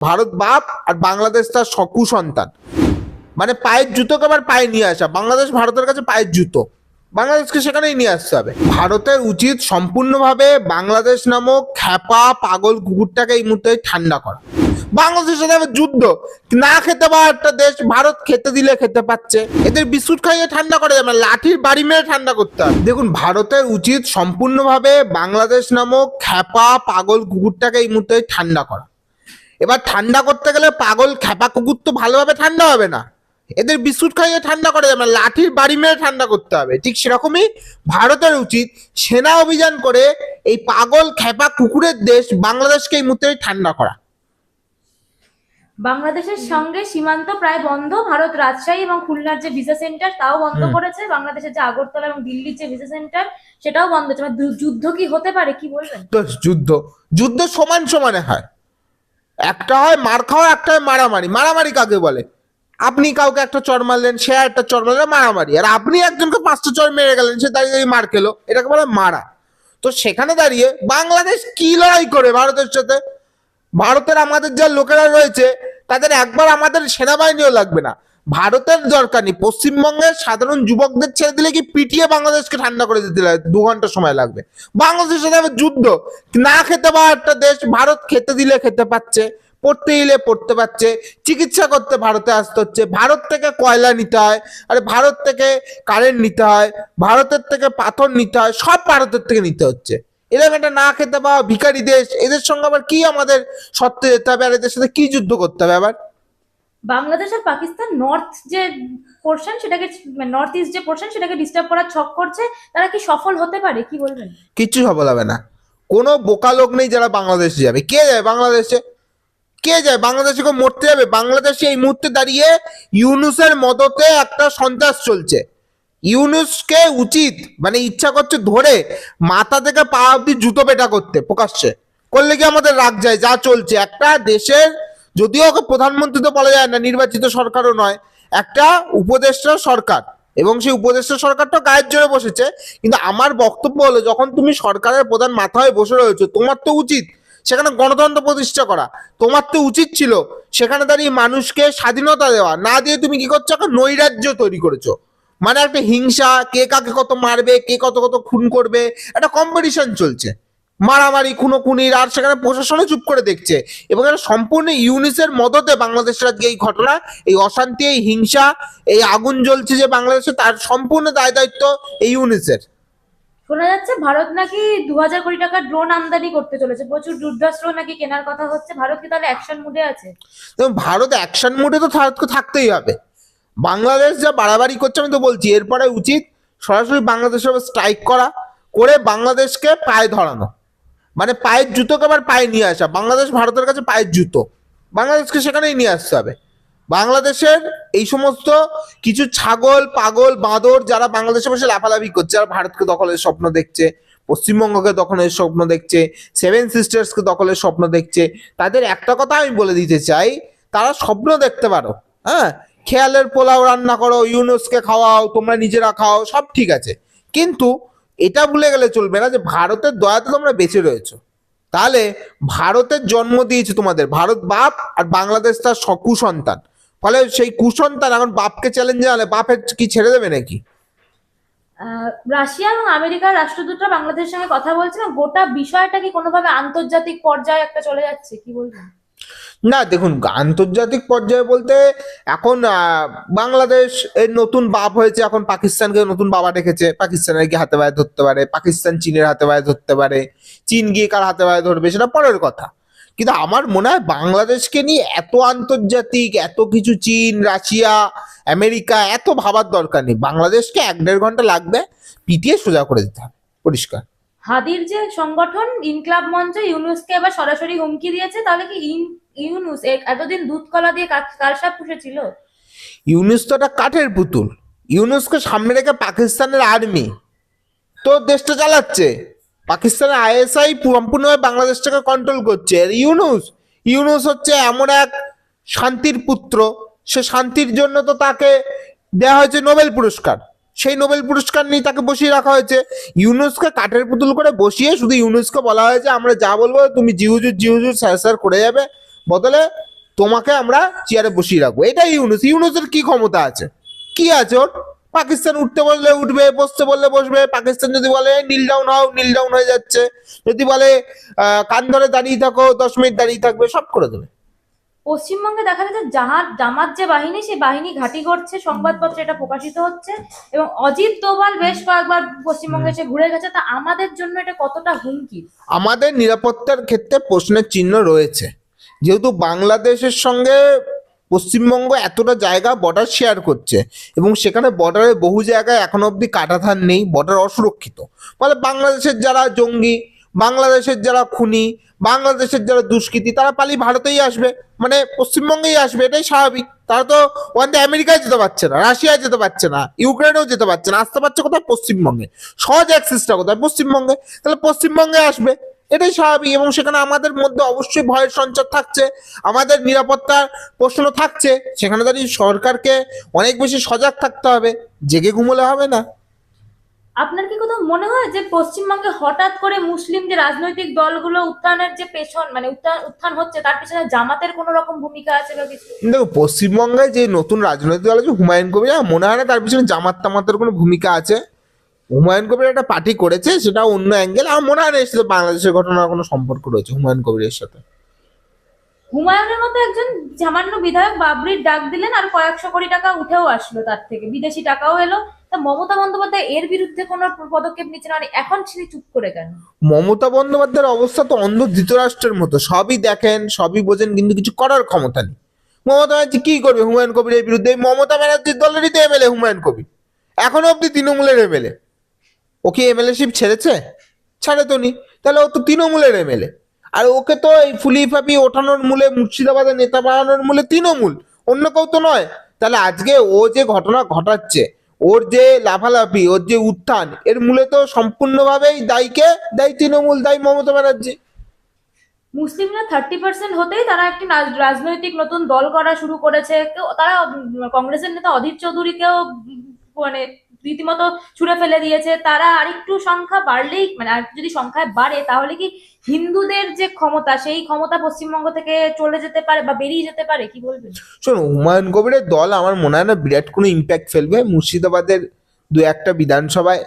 ভারত বাপ আর বাংলাদেশ তার সকু সন্তান মানে পায়ের জুতোকে আবার পায়ে নিয়ে আসা। বাংলাদেশ ভারতের কাছে পায়ের জুতো। বাংলাদেশকে সেখানেই নিয়ে আসতে হবে। ভারতের উচিত সম্পূর্ণভাবে বাংলাদেশ নামক খ্যাপা পাগল কুকুরটাকে এই মুহূর্তে ঠান্ডা করা। বাংলাদেশের সাথে যুদ্ধ। না খেতে পাওয়া একটা দেশ ভারত খেতে দিলে খেতে পাচ্ছে। এদের বিস্কুট খাইয়ে ঠান্ডা করা যাবে না, লাঠির বাড়ি মেরে ঠান্ডা করতে হবে। দেখুন ভারতের উচিত সম্পূর্ণভাবে বাংলাদেশ নামক খ্যাপা পাগল কুকুরটাকে এই মুহূর্তে ঠান্ডা করা। এবার ঠান্ডা করতে গেলে পাগল খ্যাপা কুকুর তো ভালোভাবে ঠান্ডা হবে না। এদের বিস্কুট খাইয়ে ঠান্ডা করা যাবে না, লাঠির বাড়ি মেরে ঠান্ডা করতে হবে। ঠিক সেরকমই ভারতের উচিত সেনা অভিযান করে এই পাগল খ্যাপা কুকুরের দেশ বাংলাদেশকে এই মুহূর্তে ঠান্ডা করা। বাংলাদেশের সঙ্গে সীমান্ত প্রায় বন্ধ ভারত রাজশাহী এবং খুলনার যে ভিসা সেন্টার তাও বন্ধ করেছে বাংলাদেশের যে আগরতলা এবং দিল্লির যে ভিসা সেন্টার সেটাও বন্ধ হচ্ছে। মানে যুদ্ধ কি হতে পারে কি বলবেন? যুদ্ধ যুদ্ধ সমান সমানে হয়। একটা হয় মার খাওয়া, একটা হয় মারামারি। মারামারি কাকে বলে? আপনি কাউকে একটা চর মারলেন, সে একটা চর মারলেন মারামারি। আর আপনি একজনকে পাঁচটা চর মেরে গেলেন, সে দাঁড়িয়ে দাঁড়িয়ে মার খেলো। এটাকে বলে মারা। তো সেখানে দাঁড়িয়ে বাংলাদেশ কি লড়াই করে ভারতের সাথে? ভারতের আমাদের যা লোকেরা রয়েছে, তাদের একবার আমাদের সেনাবাহিনীও লাগবে না। ভারতের দরকার নেই। পশ্চিমবঙ্গের সাধারণ যুবকদের ছেড়ে দিলে কি পিটিয়ে বাংলাদেশকে ঠান্ডা করে দিতে দু ঘণ্টা সময় লাগবে? বাংলাদেশের সাথে যুদ্ধ। না খেতে পাওয়া একটা দেশ ভারত খেতে দিলে খেতে পাচ্ছে, পড়তে দিলে পড়তে পারছে চিকিৎসা করতে ভারতে আসতে হচ্ছে। ভারত থেকে কয়লা নিতে হয়, আরে ভারত থেকে কারেন্ট নিতে হয়, ভারতের থেকে পাথর নিতে হয়, সব ভারতের থেকে নিতে হচ্ছে। এরকম একটা না খেতে পাওয়া ভিখারি দেশ, এদের সঙ্গে আবার কি আমাদের সত্ত্বে যেতে হবে? আর এদের সাথে কি যুদ্ধ করতে হবে আবার? বাংলাদেশ আর পাকিস্তান নর্থ যে পোর্শন সেটাকে নর্থ ইস্ট যে পোর্শন সেটাকে ডিস্টার্ব করার ছক করছে, তারা কি সফল হতে পারে? কি বলবেন? কিচ্ছু সফল হবে না। কোনো বোকা লোক নেই যারা বাংলাদেশে যাবে। কে যায় বাংলাদেশে? কে যায় বাংলাদেশে কেউ মরতে যাবে? বাংলাদেশে এই মুহূর্তে দাঁড়িয়ে ইউনুসের মদতে একটা সন্ত্রাস চলছে। ইউনুসকে উচিত মানে ইচ্ছা করছে ধরে মাথা থেকে পা অব্দি জুতো পেটা করতে, প্রকাশ্যে। করলে কি আমাদের রাগ যায়? যা চলছে। একটা দেশের যদিও ওকে প্রধানমন্ত্রী তো বলা যায় না, নির্বাচিত সরকারও নয়, একটা উপদেষ্টা সরকার। এবং সেই উপদেষ্টা সরকারটা গায়ের জোরে বসেছে, কিন্তু আমার বক্তব্য হলো, যখন তুমি সরকারের প্রধান মাথা হয়ে বসে রয়েছো, তোমার তো উচিত সেখানে গণতন্ত্র প্রতিষ্ঠা করা। তোমার তো উচিত ছিল সেখানে দাঁড়িয়ে মানুষকে স্বাধীনতা দেওয়া। না দিয়ে তুমি কি করছ? একটা নৈরাজ্য তৈরি করেছ। মানে একটা হিংসা, কে কাকে কত মারবে, কে কত কত খুন করবে, একটা কম্পিটিশন চলছে। মারামারি খুনোখুনির আর সেখানে প্রশাসনও চুপ করে দেখছে। এবং এটা সম্পূর্ণ ইউনিসের মদতে বাংলাদেশের আজকে এই ঘটনা এই অশান্তি এই হিংসা এই আগুন জ্বলছে যে বাংলাদেশে তার সম্পূর্ণ দায় দায়িত্ব এই ইউনিসের। শোনা যাচ্ছে ভারত নাকি দু হাজার কোটি টাকার ড্রোন আমদানি করতে চলেছে। প্রচুর যুদ্ধাস্ত্র নাকি কেনার কথা হচ্ছে। ভারত কি তাহলে অ্যাকশন মুডে আছে? ভারত অ্যাকশন মুডে তো ভারতকে থাকতেই হবে। বাংলাদেশ যা বাড়াবাড়ি করছে আমি তো বলছি এরপরে উচিত সরাসরি বাংলাদেশের স্ট্রাইক করা করে বাংলাদেশকে পায়ে ধরানো। মানে পায়ের জুতোকে আবার পায়ে নিয়ে আসা। বাংলাদেশ ভারতের কাছে পায়ের জুতো। বাংলাদেশকে সেখানেই নিয়ে আসতে হবে। বাংলাদেশের এই সমস্ত কিছু ছাগল, পাগল, বাঁদর যারা বাংলাদেশে বসে লাফালাফি করছে যারা ভারতকে দখলের স্বপ্ন দেখছে, পশ্চিমবঙ্গকে দখলের স্বপ্ন দেখছে সেভেন সিস্টার্সকে দখলের স্বপ্ন দেখছে, তাদের একটা কথা আমি বলে দিতে চাই, তারা স্বপ্ন দেখতে পারো। হ্যাঁ? খেয়ালের পোলাও রান্না করো, ইউনুসকে খাওয়াও, তোমরা নিজেরা খাও, সব ঠিক আছে। কিন্তু এটা ভুলে গেলে চলবে না যে ভারতের দয়াতে তোমরা বেঁচে রয়েছো। তাহলে ভারতের জন্ম দিয়েছে তোমাদের। ভারত বাপ আর বাংলাদেশ তার সকু সন্তান ফলে সেই কুসন্তান এখন বাপকে চ্যালেঞ্জ জানালে, বাপের কি ছেড়ে দেবে নাকি? রাশিয়া এবং আমেরিকার রাষ্ট্রদূতরা বাংলাদেশের সঙ্গে কথা বলছে এবং গোটা বিষয়টা কি কোনোভাবে আন্তর্জাতিক পর্যায়ে একটা চলে যাচ্ছে, কি বলবেন? না, দেখুন, আন্তর্জাতিক পর্যায়ে বলতে এখন বাংলাদেশ এর নতুন বাপ হয়েছে, এখন পাকিস্তানকে নতুন বাবা ডেকেছে পাকিস্তানের গিয়ে হাতে পায়ে ধরতে পারে, পাকিস্তান চীনের হাতে পায়ে ধরতে পারে, চীন গিয়ে কার হাতে পায়ে ধরবে, সেটা পরের কথা। কিন্তু আমার মনে হয় বাংলাদেশকে নিয়ে এত আন্তর্জাতিক, এত কিছু চীন, রাশিয়া, আমেরিকা, এত ভাবার দরকার নেই। বাংলাদেশকে এক দেড় ঘণ্টা লাগবে, পিটিয়ে সোজা করে দিতে হবে। পরিষ্কার। হাদির যে সংগঠন ইনক্লাব মঞ্চ ইউনুসকে এবার সরাসরি হুমকি দিয়েছে, তাহলে কি ইউনুস এতদিন দুধ কলা দিয়ে কালসাপ পুষেছিল? ইউনুস তো একটা কাঠের পুতুল। ইউনুসকে সামনে রেখে পাকিস্তানের আর্মি। তো দেশটা চালাচ্ছে। পাকিস্তানের আইএসআই সম্পূর্ণভাবে বাংলাদেশটাকে কন্ট্রোল করছে। আর ইউনুস ইউনুস হচ্ছে এমন এক শান্তির পুত্র। সে শান্তির জন্য তো তাকে দেওয়া হয়েছে নোবেল পুরস্কার। সেই নোবেল পুরস্কার নিয়ে তাকে বসিয়ে রাখা হয়েছে। ইউনুসকে কাঠের পুতুল করে বসিয়ে শুধু ইউনুসকে বলা হয়েছে, আমরা যা বলব তুমি জিহুজুর জিহুজুর, স্যার স্যার করে যাবে। বদলে তোমাকে আমরা চেয়ারে বসিয়ে রাখব। এটাই ইউনুস ইউনুসের কি ক্ষমতা আছে? কি আছে ওর? পাকিস্তান উঠতে বললে উঠবে, বসতে বললে বসবে। পাকিস্তান যদি বলে নীল ডাউন হও নীল ডাউন হয়ে যাচ্ছে। যদি বলে কান ধরে দাঁড়িয়ে থাকো, দশ মিনিট দাঁড়িয়ে থাকবে, সব করে দেবে। পশ্চিমবঙ্গে দেখা যাচ্ছে জাহাজ জামাত যে বাহিনী সেই বাহিনী ঘাঁটি করছে সংবাদপত্রে এটা প্রকাশিত হচ্ছে এবং অজিত দোভাল বেশ কয়েকবার পশ্চিমবঙ্গে এসে ঘুরে গেছে। তা আমাদের জন্য এটা কতটা হুমকি? আমাদের নিরাপত্তার ক্ষেত্রে প্রশ্নের চিহ্ন রয়েছে। যেহেতু বাংলাদেশের সঙ্গে পশ্চিমবঙ্গ এতটা জায়গা বর্ডার শেয়ার করছে এবং সেখানে বর্ডারে বহু জায়গায় এখনও অবধি কাটাধার নেই বর্ডার অসুরক্ষিত। ফলে বাংলাদেশের যারা জঙ্গি বাংলাদেশের যারা খুনি, বাংলাদেশের যারা দুষ্কৃতী, তারা পালিয়ে ভারতেই আসবে মানে পশ্চিমবঙ্গেই আসবে, এটাই স্বাভাবিক। তারা তো ওখান থেকে আমেরিকায় যেতে পারছে না, রাশিয়ায় যেতে পারছে না, ইউক্রেনেও যেতে পারছে না, আসতে পারছে কোথায়? পশ্চিমবঙ্গে। সহজ অ্যাক্সেসটা কোথায়? পশ্চিমবঙ্গে। তাহলে পশ্চিমবঙ্গে আসবে, এটাই স্বাভাবিক এবং সেখানে আমাদের মধ্যে অবশ্যই ভয়ের সঞ্চার থাকছে, আমাদের নিরাপত্তার প্রশ্ন থাকছে, সেখানে দাঁড়িয়ে সরকারকে অনেক বেশি সজাগ থাকতে হবে, জেগে ঘুমোলে হবে না। আপনার কি কোথাও মনে হয় যে পশ্চিমবঙ্গে হঠাৎ করে মুসলিম যে রাজনৈতিক দলগুলো উত্থানের যে পেছন মানে উত্থান হচ্ছে, তার পেছনে জামাতের কোনো রকম ভূমিকা আছে বা কিছু? দেখো, পশ্চিমবঙ্গে যে নতুন রাজনৈতিক দল আছে, হুমায়ুন কবির মনে হয় না তার পিছনে জামাত তামাতের কোনো ভূমিকা আছে। হুমায়ুন কবির একটা পার্টি করেছে সেটা অন্য অ্যাঙ্গেল আমার মনে হয় না বাংলাদেশের ঘটনার কোনো সম্পর্ক রয়েছে হুমায়ুন কবিরের সাথে। হুমায়ুনের মতো একজন সামান্য বিধায়ক বাবরির ডাক দিলেন আর কয়েকশো কোটি টাকা উঠেও আসলো তার থেকে। বিদেশি টাকাও এলো। তা মমতা বন্দ্যোপাধ্যায় এর বিরুদ্ধে কোনো পদক্ষেপ নিচ্ছে না মানে এখন তিনি চুপ করে কেন? মমতা বন্দ্যোপাধ্যায়ের অবস্থা তো অন্ধ ধৃতরাষ্ট্রের মতো। সবই দেখেন, সবই বোঝেন, কিন্তু কিছু করার ক্ষমতা নেই। মমতা ব্যানার্জি কি করবে হুমায়ুন কবিরের বিরুদ্ধে? এই মমতা ব্যানার্জির দলেরই তো এমএলএ হুমায়ুন কবির। এখনও অব্দি তৃণমূলের এমএলএ। ও কি এমএলএ শিপ ছেড়েছে? ছাড়ে তো নি। তাহলে ও তো তৃণমূলের এমএলএ। আর ওকে তো এই ফুলি ফাপি ওঠানোর মূলে, মুর্শিদাবাদের নেতা বানানোর মূলে তৃণমূল, অন্য কেউ তো নয়। তাহলে আজকে ও যে ঘটনা ঘটাচ্ছে, ওর যে লাফালাফি, ওর যে উত্থান, এর মূলে তো সম্পূর্ণভাবেই দায়ীকে দায়ী তৃণমূল, দায়ী মমতা ব্যানার্জি। মুসলিমরা থার্টি পার্সেন্ট হতেই তারা একটি রাজ- রাজনৈতিক নতুন দল করা শুরু করেছে। তারা কংগ্রেসের নেতা অধীর চৌধুরীকেও মানে রীতিমতো ছুড়ে ফেলে দিয়েছে। তারা আরেকটু সংখ্যা বাড়লেই মানে আর যদি সংখ্যায় বাড়ে, তাহলে কি হিন্দুদের যে ক্ষমতা, সেই ক্ষমতা পশ্চিমবঙ্গ থেকে চলে যেতে পারে বা বেরিয়ে যেতে পারে? কি বলবেন? শোনো, হুমায়ুন কবিরের দল আমার মনে হয় না বিরাট কোনো ইম্প্যাক্ট ফেলবে। মুর্শিদাবাদের দু একটা বিধানসভায়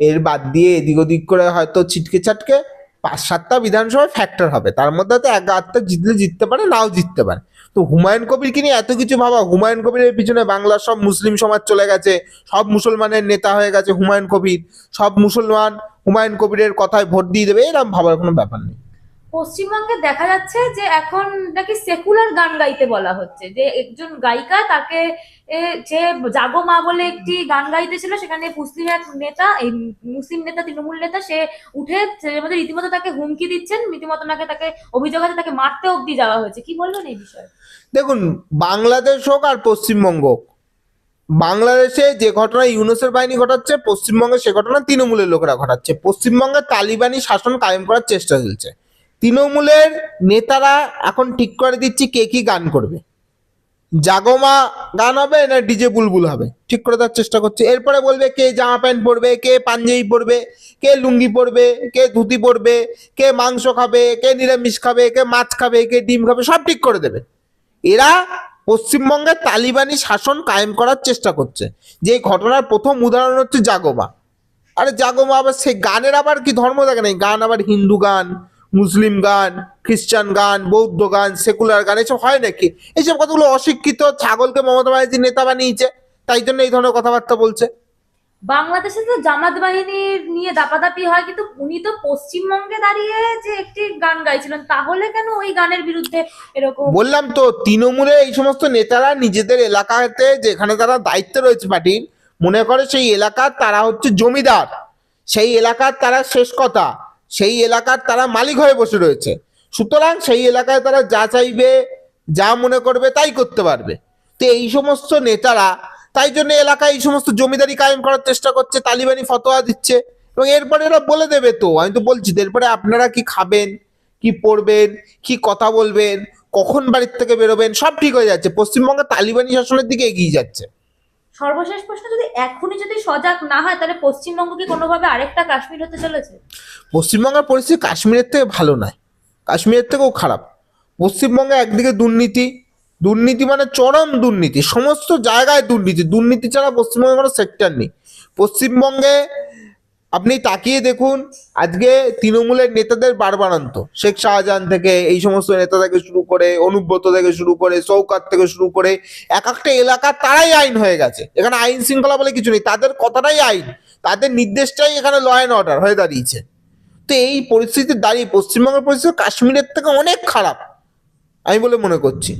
এর বাদ দিয়ে এদিক ওদিক করে হয়তো ছিটকে চাটকে পাঁচ সাতটা বিধানসভায় ফ্যাক্টর হবে। তার মধ্যে হয়তো এক আধটা জিতলে জিততে পারে, নাও জিততে পারে। তো হুমায়ুন কবিরকে নিয়ে এত কিছু ভাবা। হুমায়ুন কবিরের পিছনে বাংলার সব মুসলিম সমাজ চলে গেছে, সব মুসলমানের নেতা হয়ে গেছে হুমায়ুন কবির, সব মুসলমান হুমায়ুন কবিরের কথায় ভোট দিয়ে দেবে এরকম ভাবার কোনো ব্যাপার নেই। পশ্চিমবঙ্গে দেখা যাচ্ছে যে এখন নাকি সেকুলার গান গাইতে বলা হচ্ছে। যে একজন গায়িকা তাকে যে জাগো মা বলে একটি গান গাইতে ছিল, সেখানে মুসলিম এক নেতা, এই মুসলিম নেতা, তৃণমূল নেতা, সে উঠে মধ্যে রীতিমতো তাকে হুমকি দিচ্ছেন। রীতিমতো নাকি তাকে অভিযোগ আছে তাকে মারতে অব্দি যাওয়া হয়েছে। কি বলবেন এই বিষয়ে? দেখুন, বাংলাদেশ হোক আর পশ্চিমবঙ্গ হোক, বাংলাদেশে যে ঘটনা ইউনুসের বাহিনী ঘটাচ্ছে, পশ্চিমবঙ্গে সে ঘটনা তৃণমূলের লোকেরা ঘটাচ্ছে। পশ্চিমবঙ্গে তালিবানি শাসন কায়েম করার চেষ্টা চলছে। তৃণমূলের নেতারা এখন ঠিক করে দিচ্ছি কে কি গান করবে। জাগমা গান হবে না ডিজে বুলবুল হবে? ঠিক করে দেওয়ার চেষ্টা করছে। এরপরে বলবে কে জামা প্যান্ট পরবে, কে পাঞ্জাবি পরবে, কে লুঙ্গি পরবে, কে ধুতি পরবে, কে মাংস খাবে, কে নিরামিষ খাবে, কে মাছ খাবে, কে ডিম খাবে, সব ঠিক করে দেবে। এরা পশ্চিমবঙ্গে তালিবানি শাসন কায়েম করার চেষ্টা করছে। যে ঘটনার প্রথম উদাহরণ হচ্ছে জাগোমা আরে জাগোমা আবার সেই গানের আবার কি ধর্ম থাকে নাই? গান আবার হিন্দু গান মুসলিম গান খ্রিস্টান গান বৌদ্ধ গান সেকুলার গান এসব হয় নাকি? এইসব কথাগুলো অশিক্ষিত ছাগলকে মমতা ব্যানার্জি নেতা বানিয়েছে তাই জন্য এই ধরনের কথাবার্তা বলছে। বাংলাদেশে তো জামাত বাহিনীর নিয়ে দাপাদাপি হয় কিন্তু উনি তো পশ্চিমবঙ্গে দাঁড়িয়ে যে একটি গান গাইছিলেন তাহলে কেন ওই গানের বিরুদ্ধে এরকম বললাম তো তৃণমূলে এই সমস্ত নেতারা নিজেদের এলাকাতে যেখানে তারা দায়িত্ব রয়েছে পার্টির মনে করে সেই এলাকার তারা হচ্ছে জমিদার। সেই এলাকার তারা শেষ কথা। সেই এলাকার তারা মালিক হয়ে বসে রয়েছে। সুতরাং সেই এলাকায় তারা যা চাইবে, যা মনে করবে তাই করতে পারবে। তো এই সমস্ত নেতারা তাই জন্য এলাকায় এই সমস্ত জমিদারি কায়েম করার চেষ্টা করছে, তালিবানি ফতোয়া দিচ্ছে এবং এরপরে এরা বলে দেবে তো, আমি তো বলছি, এরপরে আপনারা কি খাবেন, কি পড়বেন, কি কথা বলবেন, কখন বাড়ির থেকে বেরোবেন, সব ঠিক হয়ে যাচ্ছে। পশ্চিমবঙ্গে তালিবানি শাসনের দিকে এগিয়ে যাচ্ছে। সর্বশেষ প্রশ্ন, যদি এখনই যদি সজাগ না হয়, তাহলে পশ্চিমবঙ্গ কি কোনোভাবে আরেকটা কাশ্মীর হতে চলেছে? পশ্চিমবঙ্গের পরিস্থিতি কাশ্মীরের থেকে ভালো নয়। কাশ্মীরের থেকেও খারাপ। পশ্চিমবঙ্গে একদিকে দুর্নীতি দুর্নীতি মানে চরম দুর্নীতি, সমস্ত জায়গায় দুর্নীতি। দুর্নীতি ছাড়া পশ্চিমবঙ্গে কোনো সেক্টর নেই। পশ্চিমবঙ্গে আপনি তাকিয়ে দেখুন, আজকে তৃণমূলের নেতাদের বারবারান্ত শেখ শাহজাহান থেকে, এই সমস্ত নেতা থেকে শুরু করে, অনুব্রত থেকে শুরু করে, সৌকাত থেকে শুরু করে, এক একটা এলাকা তারাই আইন হয়ে গেছে। এখানে আইন শৃঙ্খলা বলে কিছু নেই, তাদের কথাটাই আইন। তাদের নির্দেশটাই এখানে ল অ্যান্ড অর্ডার হয়ে দাঁড়িয়েছে। তো এই পরিস্থিতি দাঁড়িয়ে পশ্চিমবঙ্গের পরিস্থিতি কাশ্মীরের থেকে অনেক খারাপ, আমি বলে মনে করছি।